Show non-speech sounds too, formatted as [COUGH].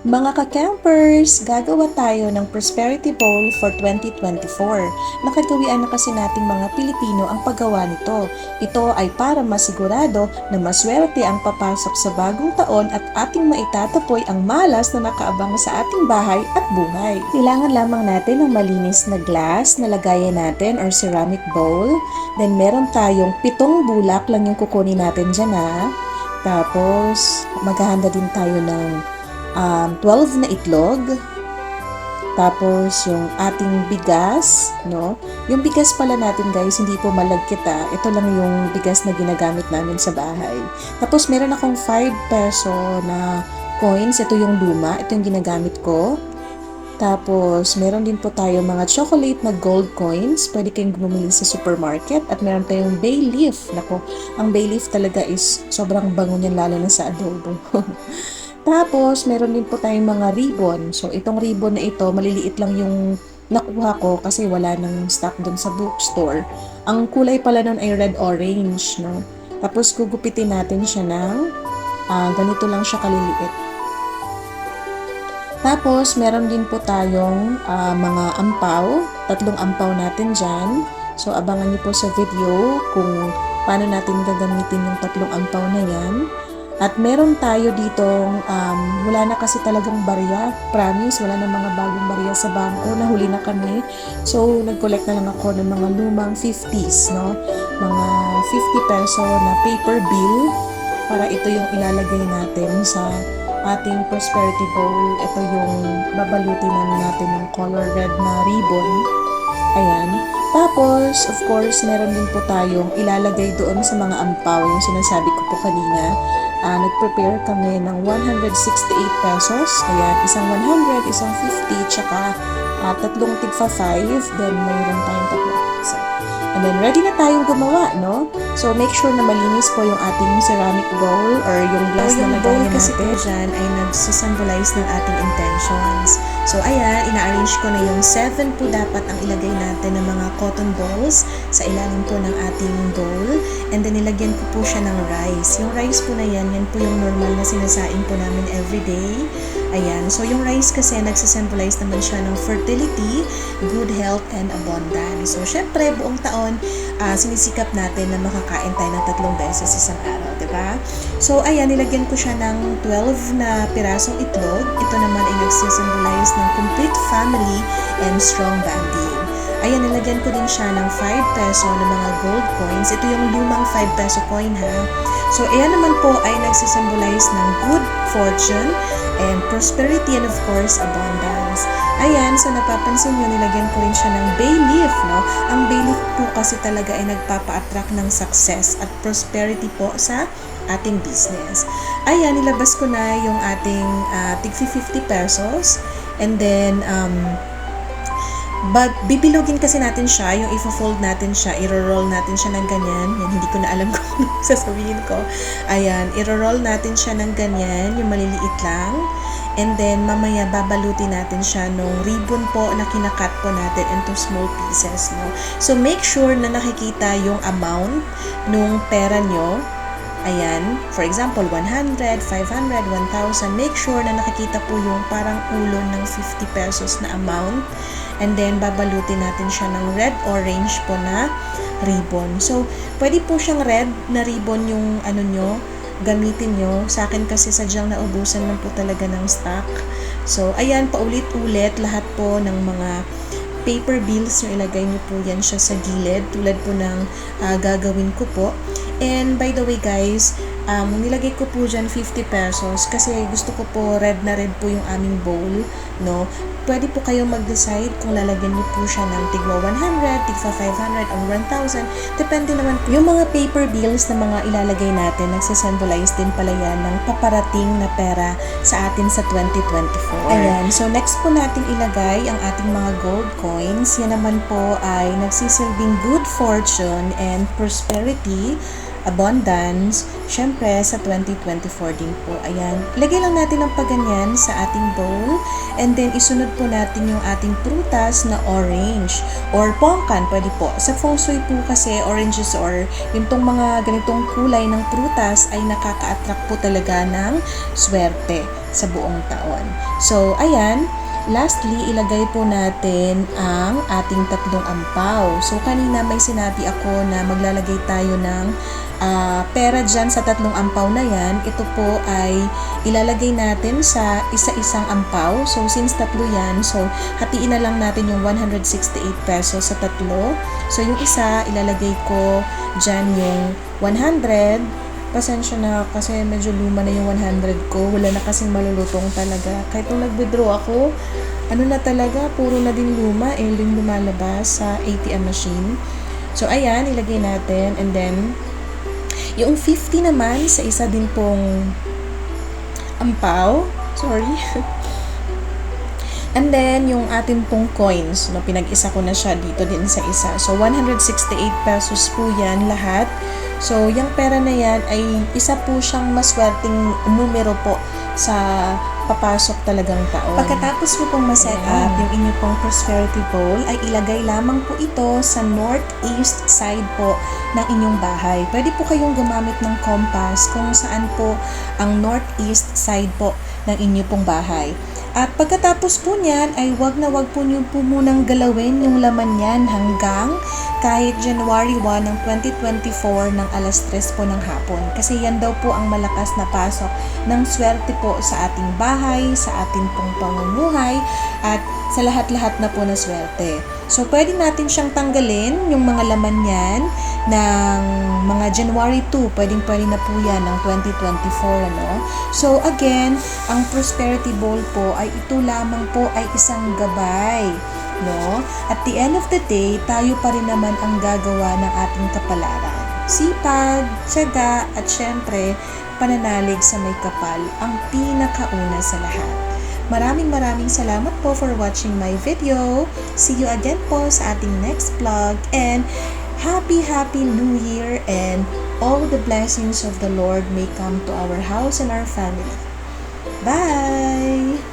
Mga ka-campers, gagawa tayo ng Prosperity Bowl for 2024. Nakagawian na kasi nating mga Pilipino ang paggawa nito. Ito ay para masigurado na maswerte ang papasok sa bagong taon at ating maitatapoy ang malas na nakaabang sa ating bahay at buhay. Kailangan lamang natin ng malinis na glass na lagayan natin or ceramic bowl. Then meron tayong pitong bulak lang yung kukunin natin dyan ha. Tapos maghahanda din tayo ng um, 12 na itlog. Tapos, yung ating bigas, no? Yung bigas pala natin, guys, hindi po malagkit ah. Ito lang yung bigas na ginagamit namin sa bahay. Tapos, meron akong 5 peso na coins. Ito yung luma. Ito yung ginagamit ko. Tapos, meron din po tayo mga chocolate na gold coins. Pwede kayong bumili sa supermarket. At meron tayong bay leaf. Nako, ang bay leaf talaga is sobrang bango niyan lalo na sa adobo. [LAUGHS] Tapos, meron din po tayong mga ribbon. So, itong ribbon na ito, maliliit lang yung nakuha ko kasi wala nang stock doon sa bookstore. Ang kulay pala nun ay red-orange, no? Tapos, gugupitin natin siya ng ah, ganito lang siya kaliliit. Tapos, meron din po tayong ah, mga ampaw. Tatlong ampaw natin dyan. So, abangan niyo po sa video kung paano natin gagamitin yung tatlong ampaw na yan. At meron tayo ditong, um, wala na kasi talagang barya. Promise, wala na mga bagong barya sa bangko. Nahuli na kami. So, nag-collect na lang ako ng mga lumang 50s, no? Mga 50 peso na paper bill para ito yung ilalagay natin sa ating prosperity bowl. Ito yung babalutinan natin ng color red na ribbon. Ayan. Tapos, of course, meron din po tayong ilalagay doon sa mga ampaw, yung sinasabi ko po kanina. Ah, nag-prepare kami ng 168 pesos. Ayan, isang 100, isang 50, tsaka ah, tatlong tigfa 5. Then, mayroon tayong tatlong isa. And then, ready na tayong gumawa, no? So, make sure na malinis po yung ating ceramic bowl or yung glass Oh, na yung lagayan bowl kasi natin. po dyan ay nagsusymbolize ng ating intentions. So, ayan, ina-arrange ko na yung 7 po dapat ang ilagay natin ng mga cotton balls sa ilalim po ng ating bowl. And then, nilagyan ko po siya ng rice. Yung rice po na yan, yan po yung normal na sinasain po namin everyday. Ayan, so yung rice kasi nagsisymbolize naman siya ng fertility, good health, and abundance. So, syempre, buong taon, ah, sinisikap natin na makakain tayo ng tatlong beses isang araw, di ba? So, ayan, nilagyan ko siya ng 12 na pirasong itlog. Ito naman ay nagsisymbolize ng family and strong bonding. Ayan, nilagyan ko din siya ng 5 peso na mga gold coins. Ito yung lumang 5 peso coin ha. So, ayan naman po ay nagsisymbolize ng good fortune and prosperity and of course, abundance. Ayan, so napapansin nyo, nilagyan ko rin siya ng bay leaf, no? Ang bay leaf po kasi talaga ay nagpapa-attract ng success at prosperity po sa ating business. Ayan, nilabas ko na yung ating uh, tig 50 pesos. And then, um, But, bibilogin kasi natin siya, yung ifo-fold natin siya, iro-roll natin siya ng ganyan. Yan, hindi ko na alam [LAUGHS] kung ano sasabihin ko. Ayan, iro-roll natin siya ng ganyan, yung maliliit lang. And then, mamaya babalutin natin siya nung ribbon po na kinakat po natin into small pieces, no? So, make sure na nakikita yung amount nung pera nyo Ayan, for example, 100, 500, 1,000. Make sure na nakikita po yung parang ulo ng 50 pesos na amount. And then, babalutin natin siya ng red-orange po na ribbon. So, pwede po siyang red na ribbon yung ano nyo, gamitin nyo. Sa akin kasi sadyang naubusan lang po talaga ng stock. So, ayan, paulit-ulit lahat po ng mga paper bills yung ilagay nyo po yan siya sa gilid tulad po ng ah, gagawin ko po and by the way guys um, nilagay ko po dyan 50 pesos kasi gusto ko po red na red po yung aming bowl no pwede po kayo mag-decide kung lalagyan niyo po siya ng tigwa 100, tigwa 500, or 1,000. Depende naman po. Yung mga paper bills na mga ilalagay natin, nagsisymbolize din pala yan ng paparating na pera sa atin sa 2024. Ayan. So, next po natin ilagay ang ating mga gold coins. Yan naman po ay nagsisilbing good fortune and prosperity abundance, syempre sa 2024 din po. Ayan, lagay lang natin ng paganyan sa ating bowl and then isunod po natin yung ating prutas na orange or pongkan, pwede po. Sa feng shui po kasi oranges or yung tong mga ganitong kulay ng prutas ay nakaka-attract po talaga ng swerte sa buong taon. So, ayan, Lastly, ilagay po natin ang ating tatlong ampaw. So, kanina may sinabi ako na maglalagay tayo ng ah, pera dyan sa tatlong ampaw na yan. Ito po ay ilalagay natin sa isa-isang ampaw. So, since tatlo yan, so hatiin na lang natin yung 168 pesos sa tatlo. So, yung isa, ilalagay ko dyan yung 100 pasensya na kasi medyo luma na yung 100 ko. Wala na kasing malulutong talaga. Kahit nung nag-withdraw ako, ano na talaga, puro na din luma, eh, yung lumalabas sa ATM machine. So, ayan, ilagay natin. And then, yung 50 naman sa isa din pong ampaw. Sorry. [LAUGHS] And then, yung atin pong coins, no, pinag-isa ko na siya dito din sa isa. So, 168 pesos po yan lahat. So, yung pera na yan ay isa po siyang maswerteng numero po sa papasok talagang taon. Pagkatapos mo pong maset up yung inyong pong prosperity bowl, ay ilagay lamang po ito sa northeast side po ng inyong bahay. Pwede po kayong gumamit ng compass kung saan po ang northeast side po ng inyong pong bahay. At pagkatapos po niyan ay wag na wag po niyo po munang galawin yung laman niyan hanggang kahit January 1 ng 2024 ng alas 3 po ng hapon. Kasi yan daw po ang malakas na pasok ng swerte po sa ating bahay, sa ating pong pamumuhay, at sa lahat-lahat na po na swerte. So, pwede natin siyang tanggalin, yung mga laman yan, ng mga January 2, pwedeng pwede na po yan ng 2024, ano? So, again, ang Prosperity Bowl po ay ito lamang po ay isang gabay, no? At the end of the day, tayo pa rin naman ang gagawa ng ating kapalaran. Sipag, tiyaga, at syempre, pananalig sa may kapal ang pinakauna sa lahat. Maraming maraming salamat po for watching my video. See you again po sa ating next vlog and happy happy new year and all the blessings of the Lord may come to our house and our family. Bye!